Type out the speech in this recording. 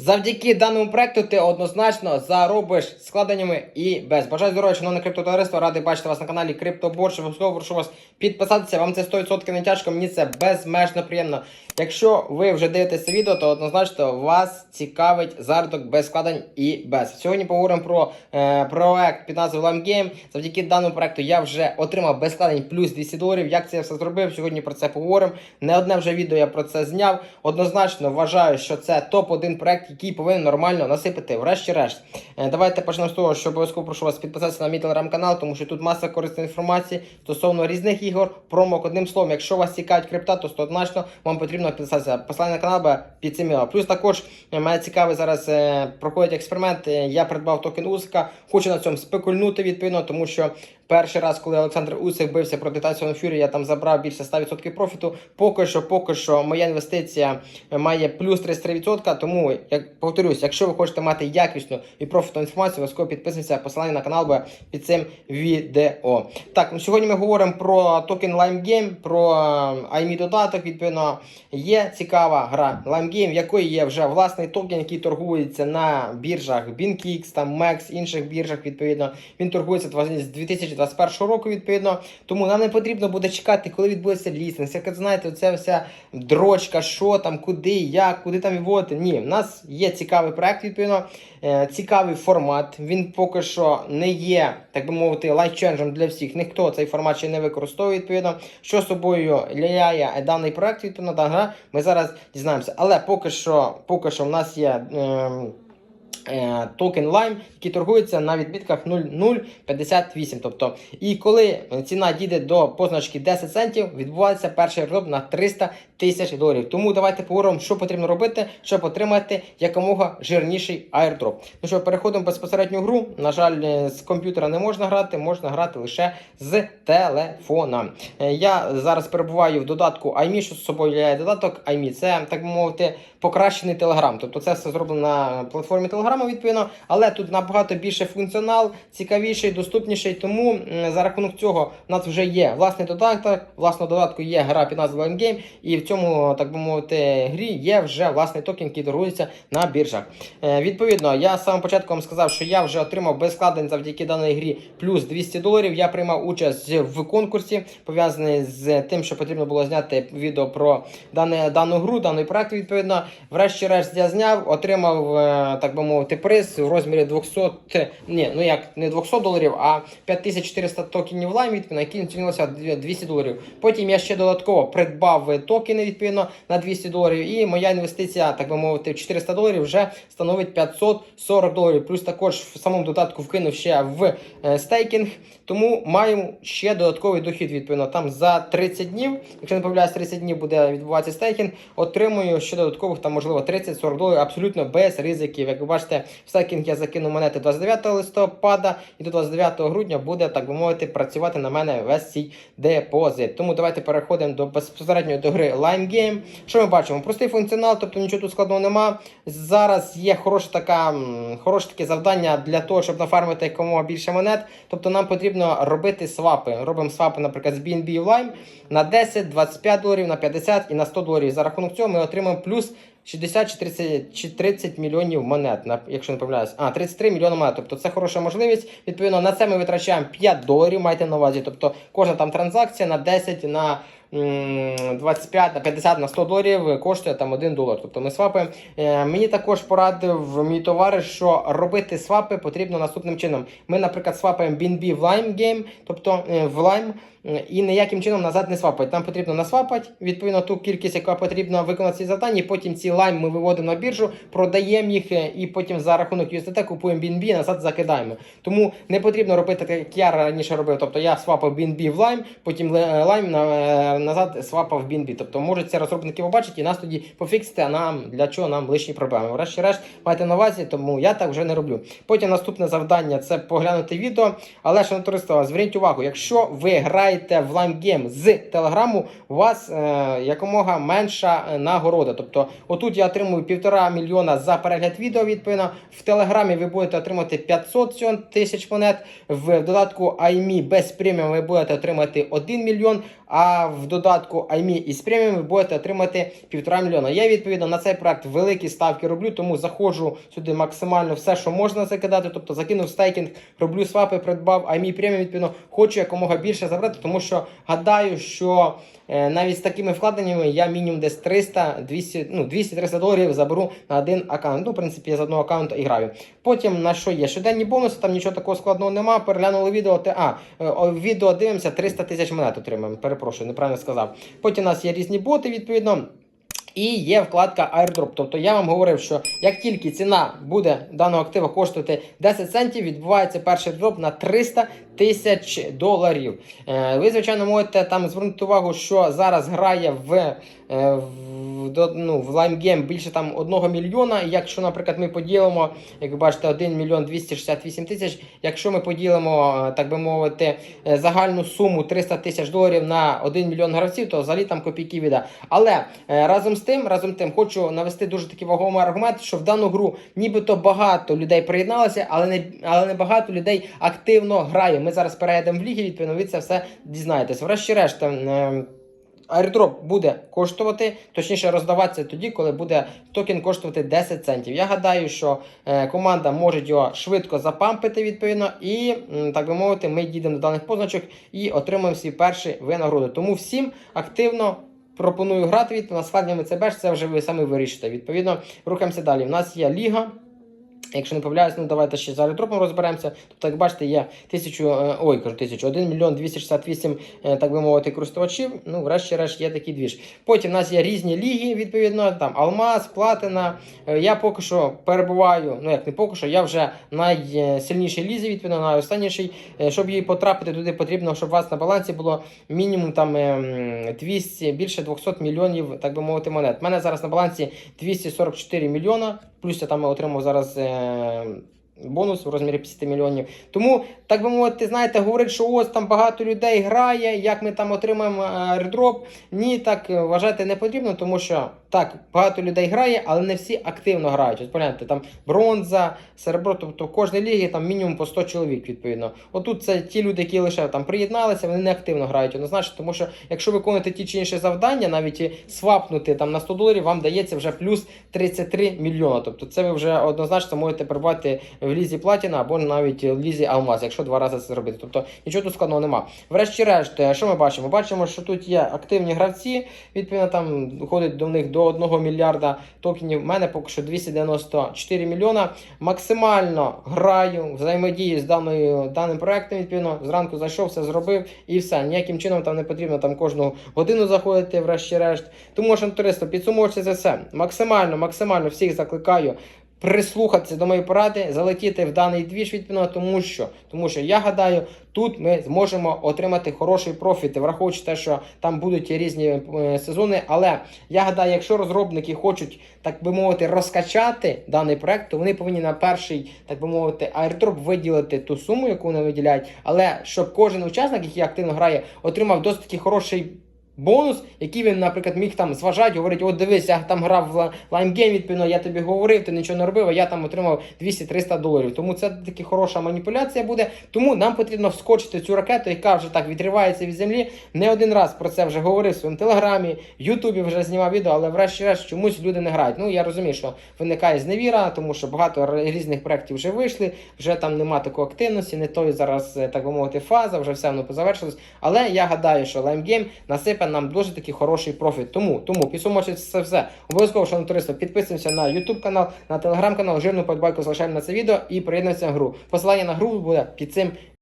Завдяки даному проекту ти однозначно заробиш складеннями і без. Бажаю здоров'я, шановне криптотовариство, радий бачити вас на каналі Криптоборш. Обов'язково прошу вас підписатися. Вам це 100% не тяжко, мені це безмежно приємно. Якщо ви вже дивитеся відео, то однозначно вас цікавить заробіток без складень і без. Сьогодні поговоримо про е, проект під назвою Lime Завдяки даному проекту я вже отримав без складень плюс 200 доларів. Як це я все зробив? Сьогодні про це поговоримо. Не одне вже відео я про це зняв. Однозначно вважаю, що це топ-1 проект, який повинен нормально насипати. Врешті-решт. Е, давайте почнемо з того, що обов'язково прошу вас підписатися на мій телеграм-канал, тому що тут маса корисної інформації стосовно різних ігор. Промок одним словом, якщо вас цікавить крипта, то однозначно вам потрібно підписатися. Посилання на канал під цим відео. Плюс також е, мене цікавий зараз е, проходить експеримент. Я придбав токен Усика. Хочу на цьому спекульнути відповідно, тому що перший раз, коли Олександр Усик бився проти Тайсона Фюрі, я там забрав більше 100% профіту. Поки що, поки що, моя інвестиція має плюс 33%. Тому як повторюсь, якщо ви хочете мати якісну і профітну інформацію, обов'язково підписуйтесь. Посилання на канал буде під цим відео. Так, ну сьогодні ми говоримо про токен Lime Game, про IME додаток. Відповідно, є цікава гра Lime Game, в якої є вже власний токен, який торгується на біржах BinKix, там MEX, інших біржах. Відповідно, він торгується з 2021 року. Відповідно, тому нам не потрібно буде чекати, коли відбудеться лістинг. Як знаєте, це вся дрочка, що там, куди, як, куди там відводити. Ні, в нас є цікавий проект, відповідно, е, цікавий формат. Він поки що не є, так би мовити, лайфченджем для всіх. Ніхто цей формат ще не використовує, відповідно. Що собою ляє даний проект, відповідно, та гра, ми зараз дізнаємося. Але поки що, поки що в нас є. Е, Токен Lime, який торгується на відбітках 0,058. Тобто, і коли ціна дійде до позначки 10 центів, відбувається перший роб на 300 тисяч доларів. Тому давайте поговоримо, що потрібно робити, щоб отримати якомога жирніший airdrop. Ну що, переходимо безпосередньо в гру. На жаль, е, з комп'ютера не можна грати, можна грати лише з телефона. Е, Я зараз перебуваю в додатку iMe, що з собою являє додаток iMe. Це, так би мовити, покращений Telegram. Тобто це все зроблено на платформі Telegram, відповідно, але тут набагато більше функціонал, цікавіший, доступніший. Тому за рахунок цього в нас вже є власний додаток. Власного додатку є гра під назвою Game, і в цьому, так би мовити, грі є вже власний токен, який торгується на біржах. Е, відповідно, я з самого початку вам сказав, що я вже отримав без складень завдяки даній грі плюс 200 доларів. Я приймав участь в конкурсі, пов'язаний з тим, що потрібно було зняти відео про дане, дану гру, даний проект. Відповідно, врешті-решт я зняв, отримав, е, так би мовити, приз в розмірі 200, ні, ну як не 200 доларів, а 5400 токенів лайм, відповідно, які оцінилися 200 доларів. Потім я ще додатково придбав токени відповідно на 200 доларів. І моя інвестиція, так би мовити, в 400 доларів вже становить 540 доларів. Плюс також в самому додатку вкинув ще в е, стейкінг. Тому маємо ще додатковий дохід. Відповідно, там за 30 днів, якщо не помиляюсь, 30 днів буде відбуватися стейкінг. Отримую ще додаткових там, можливо, 30-40 доларів абсолютно без ризиків. Як ви бачите, в стейкінг я закину монети 29 листопада і до 29 грудня буде, так би мовити, працювати на мене весь цей депозит. Тому давайте переходимо до безпосередньо до гри Lime Game. Що ми бачимо? Простий функціонал, тобто нічого тут складного нема. Зараз є хороша така, хороше таке завдання для того, щоб нафармити якомога більше монет. Тобто нам потрібно робити свапи. Робимо свапи, наприклад, з BNB в Lime на 10, 25 доларів, на 50 і на 100 доларів. За рахунок цього ми отримаємо плюс 60 чи 30, чи 30 мільйонів монет, якщо не помиляюсь. А, 33 мільйони монет. Тобто це хороша можливість. Відповідно, на це ми витрачаємо 5 доларів, майте на увазі. Тобто кожна там транзакція на 10, на 25, на 50, на 100 доларів коштує там 1 долар. Тобто ми свапаємо. Е, мені також порадив мій товариш, що робити свапи потрібно наступним чином. Ми, наприклад, свапаємо BNB в Lime Game, тобто е, в Lime. е, І ніяким чином назад не свапати. Нам потрібно насвапати, відповідно, ту кількість, яка потрібно виконати ці завдання, і потім ці лайм ми виводимо на біржу, продаємо їх, і потім за рахунок USDT купуємо BNB і назад закидаємо. Тому не потрібно робити так, як я раніше робив. Тобто я свапав BNB в лайм, потім лайм на, назад свапав BNB. Тобто можуть це розробники побачити і нас тоді пофіксити, а нам для чого нам лишні проблеми. Врешті-решт, майте на увазі, тому я так вже не роблю. Потім наступне завдання це поглянути відео. Але, шановне товариство, зверніть увагу, якщо ви граєте в Game з телеграму, у вас е, якомога менша е, нагорода. Тобто, отут я отримую півтора мільйона за перегляд відео. Відповідно, в телеграмі ви будете отримати 500 тисяч монет. В додатку iMe без преміум ви будете отримати 1 мільйон. А в додатку iMe із преміум ви будете отримати півтора мільйона. Я відповідно на цей проект великі ставки роблю, тому заходжу сюди максимально все, що можна закидати. Тобто закинув стейкінг, роблю свапи, придбав iMe преміум. Відповідно, хочу якомога більше забрати, тому що гадаю, що е, навіть з такими вкладеннями я мінімум десь 300, 200, ну 200-300 доларів заберу на один аккаунт. Ну, в принципі, я з одного аккаунту і граю. Потім на що є? Щоденні бонуси, там нічого такого складного нема. Переглянули відео. Те, а, е, відео дивимося, 300 тисяч монет отримаємо. Перепрошую, неправильно сказав. Потім у нас є різні боти, відповідно. І є вкладка airdrop. Тобто я вам говорив, що як тільки ціна буде даного актива коштувати 10 центів, відбувається перший дроп на 300 тисяч доларів. Е, Ви, звичайно, можете там звернути увагу, що зараз грає в, е, в, ну, в Lime Game більше там 1 мільйона. Якщо, наприклад, ми поділимо, як ви бачите, 1 мільйон 268 тисяч. Якщо ми поділимо, е, так би мовити, загальну суму 300 тисяч доларів на 1 мільйон гравців, то взагалі там копійки віда. Але разом з тим, разом з тим, хочу навести дуже такий вагомий аргумент, що в дану гру нібито багато людей приєдналося, але не але не багато людей активно грає. Ми зараз перейдемо в ліги, відповідно, ви це все дізнаєтесь. Врешті-решт. е, Airdrop буде коштувати, точніше роздаватися тоді, коли буде токен коштувати 10 центів. Я гадаю, що е, команда може його швидко запампити відповідно, і так би мовити, ми дійдемо до даних позначок і отримаємо свій перший винагороду. Тому всім активно. Пропоную грати відповідно складніми ЦБ, це вже ви самі вирішите. Відповідно, рухаємося далі. У нас є ліга. Якщо не помиляюсь, ну давайте ще за ретропом розберемося. Тобто, як бачите, є тисячу, е, ой, кажу, тисячу, 1 мільйон 268, е, так би мовити, користувачів. Ну, врешті-решт є такий двіж. Потім в нас є різні ліги, відповідно, там Алмаз, Платина. Е, Я поки що перебуваю, ну як не поки що, я вже найсильнішій лізі, відповідно, найостаннішій. Е, Щоб її потрапити туди, потрібно, щоб у вас на балансі було мінімум там ем, 200, більше 200 мільйонів, так би мовити, монет. У мене зараз на балансі 244 мільйона, плюс я там отримав зараз. е, Бонус в розмірі 50 мільйонів. Тому, так би мовити, знаєте, говорить, що ось там багато людей грає, як ми там отримаємо редроп. Ні, так е, вважати не потрібно, тому що так, багато людей грає, але не всі активно грають. Ось погляньте, там бронза, серебро, тобто в кожній лігі там мінімум по 100 чоловік, відповідно. Отут це ті люди, які лише там приєдналися, вони не активно грають однозначно, тому що якщо виконуєте ті чи інші завдання, навіть і свапнути там на 100 доларів, вам дається вже плюс 33 мільйона. Тобто це ви вже однозначно можете перебувати в лізі платіна або навіть в лізі алмаз, якщо два рази це зробити. Тобто нічого тут складного нема. Врешті-решт, е, що ми бачимо? Бачимо, що тут є активні гравці, відповідно, там ходить до них до 1 мільярда токенів. У мене поки що 294 мільйона. Максимально граю, взаємодію з даною даним проектом. Відповідно, зранку зайшов, все зробив і все. Ніяким чином там не потрібно там кожну годину заходити, врешті-решт. Тому що туристо підсумовуючи це все. Максимально, максимально всіх закликаю. Прислухатися до моєї поради, залетіти в даний двіж відповідно, тому що тому що я гадаю, тут ми зможемо отримати хороший профіт, враховуючи те, що там будуть різні е, сезони. Але я гадаю, якщо розробники хочуть, так би мовити, розкачати даний проект, то вони повинні на перший, так би мовити, airdrop виділити ту суму, яку вони виділяють. Але щоб кожен учасник, який активно грає, отримав досить хороший. Бонус, який він, наприклад, міг там зважати, говорить, от дивись, я там грав в лаймгейм, відповідно, я тобі говорив, ти нічого не робив, а я там отримав 200-300 доларів. Тому це таки хороша маніпуляція буде. Тому нам потрібно вскочити цю ракету, яка вже так відривається від землі. Не один раз про це вже говорив в своєму телеграмі, Ютубі вже знімав відео, але врешті-решт чомусь люди не грають. Ну я розумію, що виникає зневіра, тому що багато різних проєктів вже вийшли, вже там нема такої активності, не той зараз, е, так би мовити, фаза, вже все воно позавершилось. Але я гадаю, що LimeGame насипе нам дуже такий хороший профіт. Тому, тому підсумовуючи це все. Обов'язково, шановні туристи, підписуємося на YouTube канал, на телеграм канал, жирну подбайку залишаємо на це відео і приєднуємося в гру. Посилання на гру буде під цим